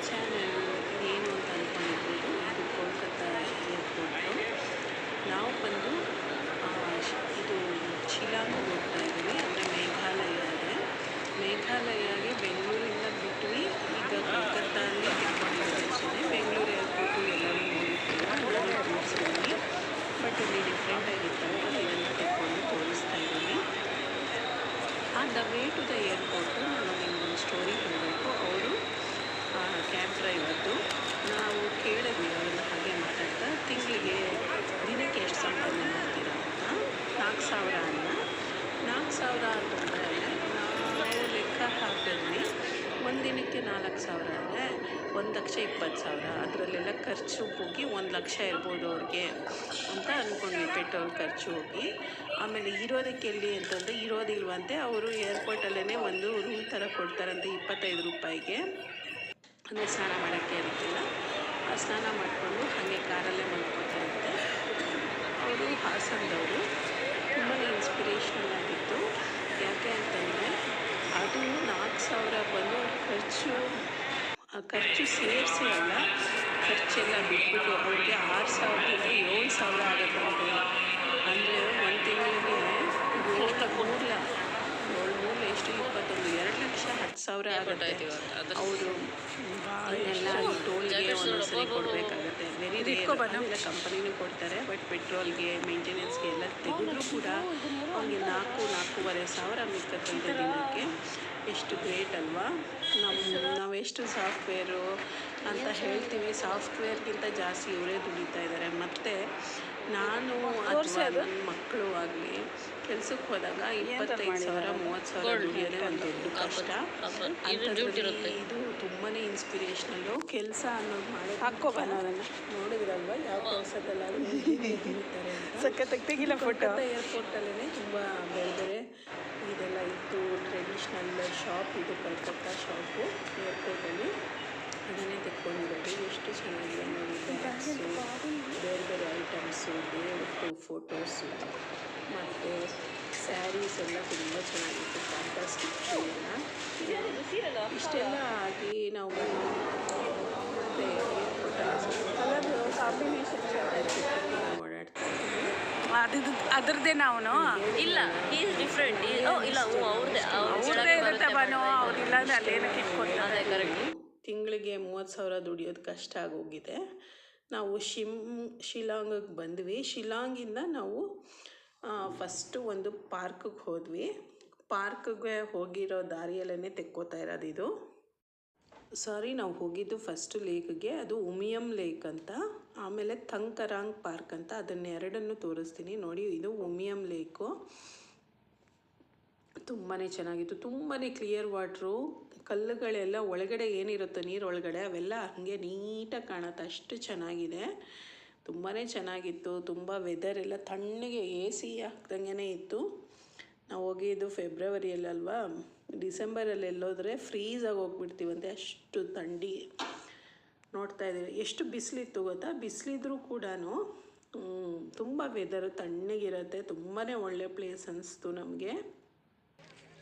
Channel ಏನು ಅಂತ ಅಂದ್ಕೊಂಡಿರ್ಬೋದು ಇದು ಕೋಲ್ಕತ್ತಾ ಏರ್ಪೋರ್ಟು ನಾವು ಬಂದು ಇದು ಶಿಲಾಂಗ್ ಹೋಗ್ತಾ ಇದ್ದೀವಿ ಅಂದರೆ ಮೇಘಾಲಯ ಇದೆ ಮೇಘಾಲಯಗೆ ಬೆಂಗಳೂರಿಂದ ಬಿಟ್ವಿ ಈಗ ಕೋಲ್ಕತ್ತಾಲ್ಲಿ ಕಿತ್ಕೊಂಡಿದ್ದೀವಿ ಅಷ್ಟೇ ಬೆಂಗಳೂರು ಏರ್ಪೋರ್ಟು ಎಲ್ಲರೂ ನೋಡಿರ್ತೀರ ಎಲ್ಲರೂ ತೋರಿಸಿದ್ವಿ ಬಟ್ ಇಲ್ಲಿ ಡಿಫ್ರೆಂಟ್ ಆಗಿತ್ತಲ್ಲ ಇದನ್ನು ತೆಕ್ಕೊಂಡು ತೋರಿಸ್ತಾ ಇದ್ದೀವಿ ಆ the way to the airport ನಾನು ನಿಮ್ಗೊಂದು ಸ್ಟೋರಿ ಹೇಳಬೇಕು ಅವರು ಕ್ಯಾಬ್ ಡ್ರೈವರ್ದು ನಾವು ಕೇಳಿದ್ವಿ ಅವ್ರನ್ನ ಹಾಗೆ ಮಾತಾಡ್ತಾ ತಿಂಗಳಿಗೆ ದಿನಕ್ಕೆ ಎಷ್ಟು ಸಂಪಾದನೆ ಮಾಡ್ತೀರಾ ಅಂತ ನಾಲ್ಕು ಸಾವಿರ ಅನ್ನ ನಾಲ್ಕು ಸಾವಿರ ಅಂತಂದರೆ ನಾವು ಲೆಕ್ಕ ಹಾಕಿದ್ವಿ ದಿನಕ್ಕೆ ನಾಲ್ಕು ಸಾವಿರ ಅಂದರೆ ಒಂದು ಲಕ್ಷ ಇಪ್ಪತ್ತು ಸಾವಿರ. ಅದರಲ್ಲೆಲ್ಲ ಖರ್ಚು ಹೋಗಿ ಒಂದು ಲಕ್ಷ ಇರ್ಬೋದು ಅವ್ರಿಗೆ ಅಂತ ಅಂದ್ಕೊಂಡ್ವಿ ಪೆಟ್ರೋಲ್ ಖರ್ಚು ಹೋಗಿ. ಆಮೇಲೆ ಇರೋದಕ್ಕೆ ಎಲ್ಲಿ ಅಂತಂದರೆ ಇರೋದಿಲ್ವಂತೆ ಅವರು ಏರ್ಪೋರ್ಟಲ್ಲೇ ಒಂದು ರೂಮ್ ಥರ ಕೊಡ್ತಾರಂತೆ ಇಪ್ಪತ್ತೈದು ರೂಪಾಯಿಗೆ. ಅಂದರೆ ಸ್ನಾನ ಮಾಡೋಕ್ಕೆ ಆ ಸ್ನಾನ ಮಾಡಿಕೊಂಡು ಹಾಗೆ ಕಾರಲ್ಲೇ ಮಲ್ಕೋತಾರಂತೆ ಅವರು ಹಾಸನದವರು. ತುಂಬಾ ಇನ್ಸ್ಪಿರೇಷನ್ ಆಗಿತ್ತು ಯಾಕೆ ಅಂತಂದರೆ ಅದು ನಾಲ್ಕು ಸಾವಿರ ಬಂದು ಖರ್ಚು, ಆ ಖರ್ಚು ಸೇರಿಸಿ ಅಲ್ಲ, ಖರ್ಚೆಲ್ಲ ಬಿಟ್ಬಿಟ್ಟು ಅವ್ರಿಗೆ ಆರು ಸಾವಿರದಿಂದ ಏಳು ಸಾವಿರ ಆಗುತ್ತೆ ಅಂದರೆ ಒಂದು ತಿಂಗಳಿಗೆ ಮೂರಲ ಏಳು ಎಷ್ಟು ಇಪ್ಪತ್ತೊಂದು? ಎರಡು ಲಕ್ಷ ಹತ್ತು ಸಾವಿರ ಆಗುತ್ತೆ. ಅವರು ಎಲ್ಲ ಟೋಲ್ಗೆ ಒಂದೊಂದ್ಸರಿ ಕೊಡಬೇಕಾಗುತ್ತೆ. ವೆರಿ ರೇರ್ ಕಂಪನಿನೂ ಕೊಡ್ತಾರೆ ಬಟ್ ಪೆಟ್ರೋಲ್ಗೆ ಮೇಂಟೆನೆನ್ಸ್ಗೆ ಎಲ್ಲ ತೆಗೆದ್ರು ಕೂಡ ಅವ್ರಿಗೆ ನಾಲ್ಕು ನಾಲ್ಕೂವರೆ ಸಾವಿರ ಮಿಕ್ಕತ್ತೈದು ದಿನಕ್ಕೆ. ಎಷ್ಟು ಗ್ರೇಟ್ ಅಲ್ವಾ? ನಮ್ಮ ನಾವೆಷ್ಟು ಸಾಫ್ಟ್ವೇರು ಅಂತ ಹೇಳ್ತೀವಿ. ಸಾಫ್ಟ್ವೇರ್ಗಿಂತ ಜಾಸ್ತಿ ಇವರೇ ದುಡಿತಾ ಇದ್ದಾರೆ ಮತ್ತು ನಾನು ನನ್ನ ಮಕ್ಕಳು ಆಗಲಿ ಕೆಲ್ಸಕ್ಕೆ ಹೋದಾಗ ಇಪ್ಪತ್ತೈದು ಸಾವಿರ ಮೂವತ್ತು ಸಾವಿರ ದುಡಿಯೋದೇ ಒಂದು ದೊಡ್ಡ ಕಷ್ಟ. ಇದು ತುಂಬಾ ಇನ್ಸ್ಪಿರೇಷ್ನಲ್ಲು ಕೆಲಸ ಅನ್ನೋದು ಮಾಡಿ ಅದನ್ನು. ನೋಡಿದ್ರಲ್ವ? ಯಾವ ಕೆಲಸದಲ್ಲಾದ್ರೂ ತೆಗಿಲ್ಲ ಫೋಟೋ ಕೋಲ್ಕತ್ತಾ ಏರ್ಪೋರ್ಟಲ್ಲೇ ತುಂಬ ಬೇರೆ ಬೇರೆ ಇದೆಲ್ಲ ಇತ್ತು. ಟ್ರೆಡಿಷ್ನಲ್ ಶಾಪ್ ಇದು ಕಲ್ಕತ್ತಾ ಶಾಪು ಏರ್ಪೋರ್ಟಲ್ಲಿ ಅದನ್ನೇ ತೆಕ್ಕೊಂಡಿರೋದು. ಎಷ್ಟು ಚೆನ್ನಾಗಿದೆ ನೋಡಿ ಬ್ಯಾಗ್ಸು ಬೇರೆ ಬೇರೆ ಐಟಮ್ಸು ದೇವತ್ತು ಫೋಟೋಸು. ಮತ್ತು ಸ್ಯಾರೀಸ್ ಎಲ್ಲ ತುಂಬ ಚೆನ್ನಾಗಿತ್ತು ಫ್ಯಾಂಟಾಸ್ಟಿಕ್ ಎಲ್ಲ. ಇಷ್ಟೆಲ್ಲ ಆಗಿ ನಾವು ಮತ್ತೆ ಕಲರ್ ಕಾಂಬಿನೇಷನ್ ಓಡಾಡ್ತಾ ಇದ್ದೀವಿ. ಅದು ಅದ್ರದ್ದೇನ ಅವನು ಇಲ್ಲ ಈಸ್ ಡಿಫ್ರೆಂಟ್ ಇಲ್ಲ ಓ ಅವ್ರದ್ದೇ ಅವ್ರದ್ದೇ ಇರುತ್ತೆ ಬನೋ ಅವ್ರಿಲ್ಲ ಅಂದ್ರೆ ಅಲ್ಲೇನಕ್ಕೆ ಏನಕ್ಕೆ ಅದೇ ಕರೆಕ್ಟ್ ತಿಂಗಳಿಗೆ ಮೂವತ್ತು ಸಾವಿರ ದುಡಿಯೋದು ಕಷ್ಟ ಆಗೋಗಿದೆ. ನಾವು ಶಿಮ್ ಶಿಲಾಂಗಕ್ಕೆ ಬಂದ್ವಿ. ಶಿಲಾಂಗಿಂದ ನಾವು ಫಸ್ಟು ಒಂದು ಪಾರ್ಕಿಗೆ ಹೋದ್ವಿ. ಪಾರ್ಕ್ಗೆ ಹೋಗಿರೋ ದಾರಿಯಲ್ಲೇ ತೆಕ್ಕೋತಾ ಇರೋದು ಇದು. ಸಾರಿ, ನಾವು ಹೋಗಿದ್ದು ಫಸ್ಟ್ ಲೇಕ್ಗೆ. ಅದು ಉಮಿಯಂ ಲೇಕ್ ಅಂತ. ಆಮೇಲೆ ಥಂಕರಾಂಗ್ ಪಾರ್ಕ್ ಅಂತ. ಅದನ್ನೆರಡನ್ನು ತೋರಿಸ್ತೀನಿ. ನೋಡಿ, ಇದು ಉಮಿಯಂ ಲೇಕು. ತುಂಬಾ ಚೆನ್ನಾಗಿತ್ತು. ತುಂಬಾ ಕ್ಲಿಯರ್ ವಾಟ್ರು ಕಲ್ಲುಗಳೆಲ್ಲ ಒಳಗಡೆ ಏನಿರುತ್ತೋ ನೀರು ಒಳಗಡೆ ಅವೆಲ್ಲ ಹಾಗೆ ನೀಟಾಗಿ ಕಾಣುತ್ತೆ. ಅಷ್ಟು ಚೆನ್ನಾಗಿದೆ. ತುಂಬಾ ಚೆನ್ನಾಗಿತ್ತು. ತುಂಬ ವೆದರ್ ಎಲ್ಲ ತಣ್ಣಗೆ ಎ ಸಿ ಹಾಕ್ದಂಗೆ ಇತ್ತು. ನಾವು ಹೋಗಿದ್ದು ಫೆಬ್ರವರಿಯಲ್ಲಲ್ವಾ ಡಿಸೆಂಬರಲ್ಲಿ ಎಲ್ಲೋದ್ರೆ ಫ್ರೀಸಾಗಿ ಹೋಗ್ಬಿಡ್ತೀವಂತೆ. ಅಷ್ಟು ಥಂಡಿ. ನೋಡ್ತಾ ಇದ್ದೀವಿ. ಎಷ್ಟು ಬಿಸಿಲಿತ್ತು ಗೊತ್ತಾ? ಬಿಸಿಲಿದ್ರೂ ಕೂಡ ತುಂಬ ವೆದರು ತಣ್ಣಗಿರುತ್ತೆ. ತುಂಬಾ ಒಳ್ಳೆ ಪ್ಲೇಸ್ ಅನ್ನಿಸ್ತು ನಮಗೆ.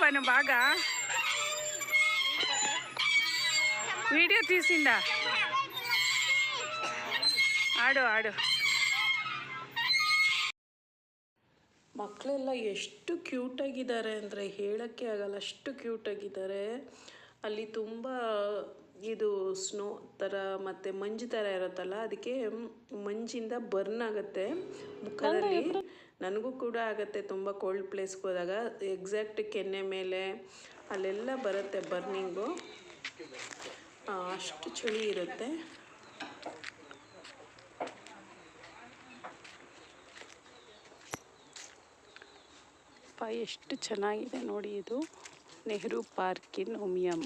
పను బాగా వీడియో తీసిందా ఆడు ఆడు ಮಕ್ಕಳೆಲ್ಲ ಎಷ್ಟು ಕ್ಯೂಟಾಗಿದ್ದಾರೆ ಅಂದರೆ ಹೇಳೋಕ್ಕೆ ಆಗಲ್ಲ ಅಷ್ಟು ಕ್ಯೂಟಾಗಿದ್ದಾರೆ ಅಲ್ಲಿ ತುಂಬ ಇದು ಸ್ನೋ ಥರ ಮತ್ತು ಮಂಜು ಥರ ಇರುತ್ತಲ್ಲ ಅದಕ್ಕೆ ಮಂಜಿಂದ ಬರ್ನ್ ಆಗುತ್ತೆ ಮುಖದಲ್ಲಿ ನನಗೂ ಕೂಡ ಆಗುತ್ತೆ ತುಂಬ ಕೋಲ್ಡ್ ಪ್ಲೇಸ್ಗೆ ಹೋದಾಗ. ಎಕ್ಸಾಕ್ಟ್ ಕೆನ್ನೆ ಮೇಲೆ ಅಲ್ಲೆಲ್ಲ ಬರುತ್ತೆ ಬರ್ನಿಂಗು ಅಷ್ಟು ಚಳಿ ಇರುತ್ತೆ. ಎಷ್ಟು ಚೆನ್ನಾಗಿದೆ ನೋಡಿ ಇದು. ನೆಹರು ಪಾರ್ಕಿನ್ ಉಮಿಯಂ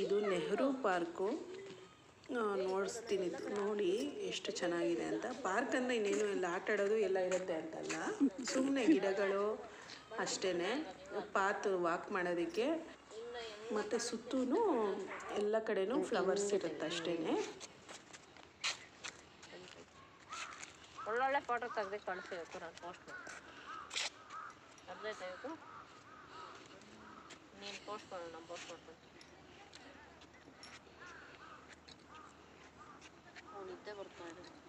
ಇದು ನೆಹರು ಪಾರ್ಕು. ನೋಡಿಸ್ತೀನಿ. ನೋಡಿ ಎಷ್ಟು ಚೆನ್ನಾಗಿದೆ ಅಂತ. ಪಾರ್ಕ್ ಅಂದರೆ ಇನ್ನೇನು ಎಲ್ಲ ಆಟ ಆಡೋದು ಎಲ್ಲ ಇರುತ್ತೆ ಅಂತಲ್ಲ. ಸುಮ್ಮನೆ ಗಿಡಗಳು ಅಷ್ಟೇ ಪಾತ್ ವಾಕ್ ಮಾಡೋದಕ್ಕೆ. ಮತ್ತು ಸುತ್ತೂ ಎಲ್ಲ ಕಡೆನೂ ಫ್ಲವರ್ಸ್ ಇರುತ್ತೆ ಅಷ್ಟೇ ಒಳ್ಳೊಳ್ಳೆ ಫೋಟೋ ತೆಗ್ದು ಕಳಿಸ್ಬೇಕು ನಾನು ಪೋಸ್ಟ್ ಮಾಡ್ತೀನಿ ಅದೇ ತೆಗೆದು ನೀನು ಪೋಸ್ಟ್ ಮಾಡೋಣ ಪೋಸ್ಟ್ ಮಾಡ್ತೀನಿ. ഒളിത്തെ വർത്താനം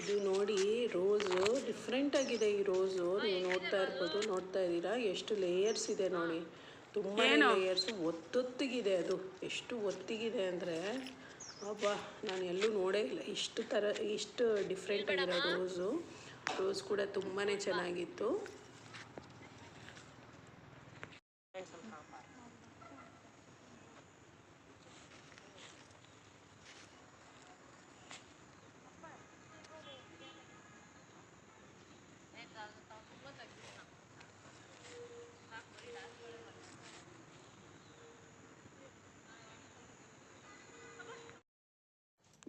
ಇದೆ ನೋಡಿ ರೋಸು ಡಿಫ್ರೆಂಟ್ ಆಗಿದೆ ಈ ರೋಸು. ನೀವು ನೋಡ್ತಾ ಇರ್ಬೋದು ನೋಡ್ತಾ ಇದ್ದೀರಾ? ಎಷ್ಟು ಲೇಯರ್ಸ್ ಇದೆ ನೋಡಿ. ತುಂಬಾ ಲೇಯರ್ಸ್ ಒತ್ತೊತ್ತಿಗಿದೆ ಅದು. ಎಷ್ಟು ಒತ್ತಿಗಿದೆ ಅಂದರೆ ಅಬ್ಬಾ ನಾನು ಎಲ್ಲೂ ನೋಡೇ ಇಲ್ಲ. ಇಷ್ಟು ಥರ ಇಷ್ಟು ಡಿಫ್ರೆಂಟ್ ಆಗಿದೆ ರೋಸು. ರೋಸ್ ಕೂಡ ತುಂಬಾ ಚೆನ್ನಾಗಿತ್ತು.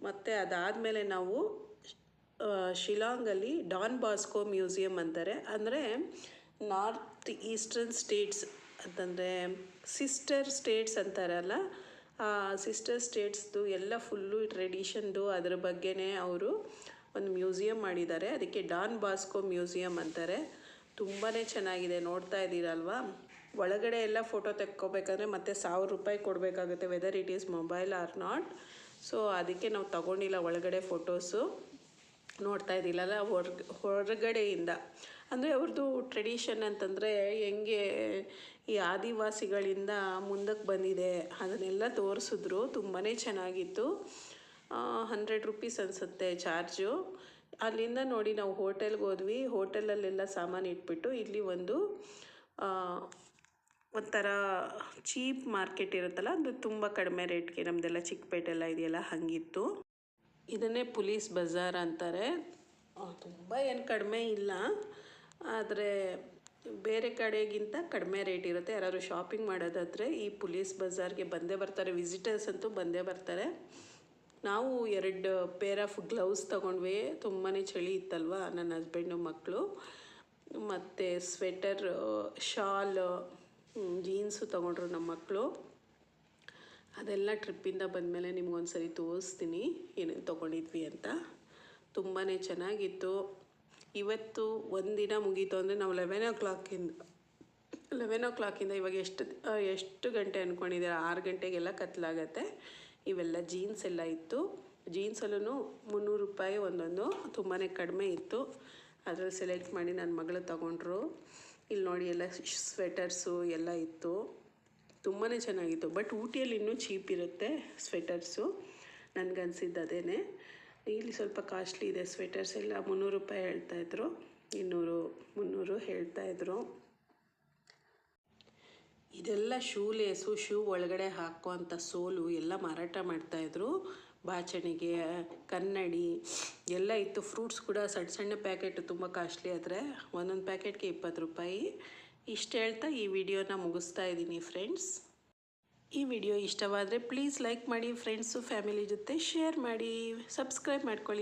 ಮತ್ತು ಅದಾದಮೇಲೆ ನಾವು ಶಿಲಾಂಗಲ್ಲಿ ಡಾನ್ ಬಾಸ್ಕೋ ಮ್ಯೂಸಿಯಂ ಅಂತಾರೆ. ಅಂದರೆ ನಾರ್ತ್ ಈಸ್ಟರ್ನ್ ಸ್ಟೇಟ್ಸ್ ಅಂತಂದರೆ ಸಿಸ್ಟರ್ ಸ್ಟೇಟ್ಸ್ ಅಂತಾರಲ್ಲ ಆ ಸಿಸ್ಟರ್ ಸ್ಟೇಟ್ಸ್ದು ಎಲ್ಲ ಫುಲ್ಲು ಟ್ರೆಡಿಷನ್ದು ಅದ್ರ ಬಗ್ಗೆನೇ ಅವರು ಒಂದು ಮ್ಯೂಸಿಯಂ ಮಾಡಿದ್ದಾರೆ. ಅದಕ್ಕೆ ಡಾನ್ ಬಾಸ್ಕೋ ಮ್ಯೂಸಿಯಂ ಅಂತಾರೆ. ತುಂಬಾ ಚೆನ್ನಾಗಿದೆ, ನೋಡ್ತಾ ಇದ್ದೀರಲ್ವಾ? ಒಳಗಡೆ ಎಲ್ಲ ಫೋಟೋ ತೆಕ್ಕೋಬೇಕಂದ್ರೆ ಮತ್ತೆ ಸಾವಿರ ರೂಪಾಯಿ ಕೊಡಬೇಕಾಗುತ್ತೆ whether it is mobile or not so ಅದಕ್ಕೆ ನಾವು ತಗೊಂಡಿಲ್ಲ ಒಳಗಡೆ ಫೋಟೋಸು ನೋಡ್ತಾ ಇದ್ದಿಲ್ಲಲ್ಲ ಹೊರ ಹೊರಗಡೆಯಿಂದ. ಅಂದರೆ ಅವ್ರದ್ದು ಟ್ರೆಡಿಷನ್ ಅಂತಂದರೆ ಹೆಂಗೆ ಈ ಆದಿವಾಸಿಗಳಿಂದ ಮುಂದಕ್ಕೆ ಬಂದಿದೆ ಅದನ್ನೆಲ್ಲ ತೋರಿಸಿದ್ರು. ತುಂಬಾ ಚೆನ್ನಾಗಿತ್ತು. ಹಂಡ್ರೆಡ್ ರುಪೀಸ್ ಅನಿಸುತ್ತೆ ಚಾರ್ಜು ಅಲ್ಲಿಂದ ನೋಡಿ ನಾವು ಹೋಟೆಲ್ಗೆ ಹೋದ್ವಿ. ಹೋಟೆಲಲ್ಲೆಲ್ಲ ಸಾಮಾನು ಇಟ್ಬಿಟ್ಟು ಇಲ್ಲಿ ಒಂದು ಒಂಥರ ಚೀಪ್ ಮಾರ್ಕೆಟ್ ಇರುತ್ತಲ್ಲ, ಅದು ತುಂಬ ಕಡಿಮೆ ರೇಟ್ಗೆ ನಮ್ಮದೆಲ್ಲ ಚಿಕ್ಕಪೇಟೆಲ್ಲ ಇದೆಯಲ್ಲ, ಹಾಗಿತ್ತು. ಇದನ್ನೇ ಪೊಲೀಸ್ ಬಜಾರ್ ಅಂತಾರೆ. ತುಂಬ ಏನು ಕಡಿಮೆ ಇಲ್ಲ. ಆದರೆ ಬೇರೆ ಕಡೆಗಿಂತ ಕಡಿಮೆ ರೇಟ್ ಇರುತ್ತೆ. ಯಾರಾದರೂ ಶಾಪಿಂಗ್ ಮಾಡೋದಾದರೆ ಈ ಪೊಲೀಸ್ ಬಜಾರ್ಗೆ ಬಂದೇ ಬರ್ತಾರೆ. ವಿಸಿಟರ್ಸ್ ಅಂತೂ ಬಂದೇ ಬರ್ತಾರೆ. ನಾವು ಎರಡು ಪೇರ್ ಆಫ್ ಗ್ಲೌಸ್ ತೊಗೊಂಡ್ವಿ. ತುಂಬಾ ಚಳಿ ಇತ್ತಲ್ವ, ನನ್ನ ಹಸ್ಬೆಂಡು ಮಕ್ಕಳು ಮತ್ತು ಸ್ವೆಟರ್ ಶಾಲ್ ಜೀನ್ಸು ತೊಗೊಂಡ್ರು ನಮ್ಮ ಮಕ್ಕಳು ಅದೆಲ್ಲ ಟ್ರಿಪ್ಪಿಂದ ಬಂದಮೇಲೆ ನಿಮ್ಗೊಂದು ಸರಿ ತೋರಿಸ್ತೀನಿ ಏನೇನು ತೊಗೊಂಡಿದ್ವಿ ಅಂತ. ತುಂಬಾ ಚೆನ್ನಾಗಿತ್ತು. ಇವತ್ತು ಒಂದಿನ ಮುಗೀತು ಅಂದರೆ ನಾವು ಲೆವೆನ್ ಓ ಕ್ಲಾಕಿಂದ ಲೆವೆನ್ ಓ ಕ್ಲಾಕಿಂದ ಇವಾಗ ಎಷ್ಟು ಎಷ್ಟು ಗಂಟೆ ಅಂದ್ಕೊಂಡಿದ್ದೀರ ಆರು ಗಂಟೆಗೆಲ್ಲ ಕತ್ಲಾಗತ್ತೆ. ಇವೆಲ್ಲ ಜೀನ್ಸ್ ಎಲ್ಲ ಇತ್ತು. ಜೀನ್ಸಲ್ಲೂ ಮುನ್ನೂರು ರೂಪಾಯಿ ಒಂದೊಂದು ತುಂಬಾ ಕಡಿಮೆ ಇತ್ತು. ಅದರಲ್ಲಿ ಸೆಲೆಕ್ಟ್ ಮಾಡಿ ನನ್ನ ಮಗಳು ತಗೊಂಡ್ರು. ಇಲ್ಲಿ ನೋಡಿ ಎಲ್ಲ ಸ್ವೆಟರ್ಸು ಎಲ್ಲ ಇತ್ತು. ತುಂಬಾ ಚೆನ್ನಾಗಿತ್ತು. ಬಟ್ ಊಟಿಯಲ್ಲಿ ಇನ್ನೂ ಚೀಪ್ ಇರುತ್ತೆ ಸ್ವೆಟರ್ಸು ನನಗನ್ಸಿದ್ದು ಅದೇ ಇಲ್ಲಿ ಸ್ವಲ್ಪ ಕಾಸ್ಟ್ಲಿ ಇದೆ ಸ್ವೆಟರ್ಸ್ ಎಲ್ಲ. ಮುನ್ನೂರು ರೂಪಾಯಿ ಹೇಳ್ತಾಯಿದ್ರು ಇನ್ನೂರು, ಮುನ್ನೂರು ಹೇಳ್ತಾಯಿದ್ರು ಇದೆಲ್ಲ ಶೂ ಲೇಸು ಶೂ ಒಳಗಡೆ ಹಾಕುವಂಥ ಸೋಲು ಎಲ್ಲ ಮಾರಾಟ ಮಾಡ್ತಾಯಿದ್ರು ಬಾಚಣಿಗೆ, ಕನ್ನಡಿ ಎಲ್ಲ ಇತ್ತು. ಫ್ರೂಟ್ಸ್ ಕೂಡ ಸಣ್ಣ ಸಣ್ಣ ಪ್ಯಾಕೆಟ್ ತುಂಬ ಕಾಸ್ಟ್ಲಿ ಆದರೆ ಒಂದೊಂದು ಪ್ಯಾಕೆಟ್ಗೆ ಇಪ್ಪತ್ತು ರೂಪಾಯಿ. ಇಷ್ಟು ಹೇಳ್ತಾ ಈ ವಿಡಿಯೋನ ಮುಗಿಸ್ತಾ ಇದ್ದೀನಿ ಫ್ರೆಂಡ್ಸ್. ಈ ವಿಡಿಯೋ ಇಷ್ಟವಾದರೆ ಪ್ಲೀಸ್ ಲೈಕ್ ಮಾಡಿ, ಫ್ರೆಂಡ್ಸು, ಫ್ಯಾಮಿಲಿ ಜೊತೆ ಶೇರ್ ಮಾಡಿ, ಸಬ್ಸ್ಕ್ರೈಬ್ ಮಾಡ್ಕೊಳ್ಳಿ.